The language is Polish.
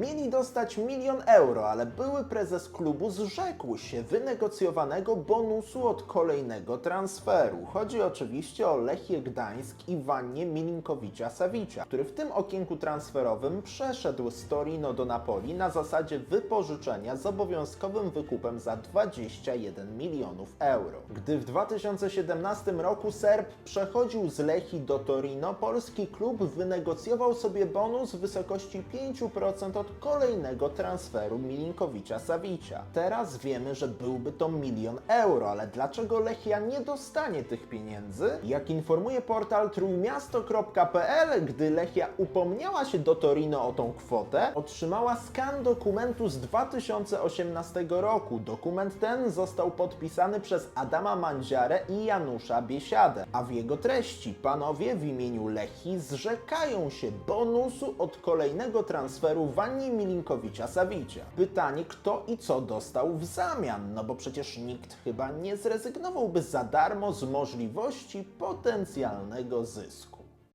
Mieli dostać milion euro, ale były prezes klubu zrzekł się wynegocjowanego bonusu od kolejnego transferu. Chodzi oczywiście o Lechię Gdańsk i Wannie Milinkowicza-Savicia, który w tym okienku transferowym przeszedł z Torino do Napoli na zasadzie wypożyczenia z obowiązkowym wykupem za 21 milionów euro. Gdy w 2017 roku Serb przechodził z Lechii do Torino, polski klub wynegocjował sobie bonus w wysokości 5% od kolejnego transferu Milinkowicza-Savicia. Teraz wiemy, że byłby to milion euro, ale dlaczego Lechia nie dostanie tych pieniędzy? Jak informuje portal trójmiasto.pl, gdy Lechia upomniała się do Torino o tą kwotę, otrzymała skan dokumentu z 2018 roku. Dokument ten został podpisany przez Adama Mandziarę i Janusza Biesiadę, a w jego treści panowie w imieniu Lechii zrzekają się bonusu od kolejnego transferu Wanni Milinkowicza-Savicia. Pytanie, kto i co dostał w zamian, no bo przecież nikt chyba nie zrezygnowałby za darmo z możliwości potencjalnego zysku.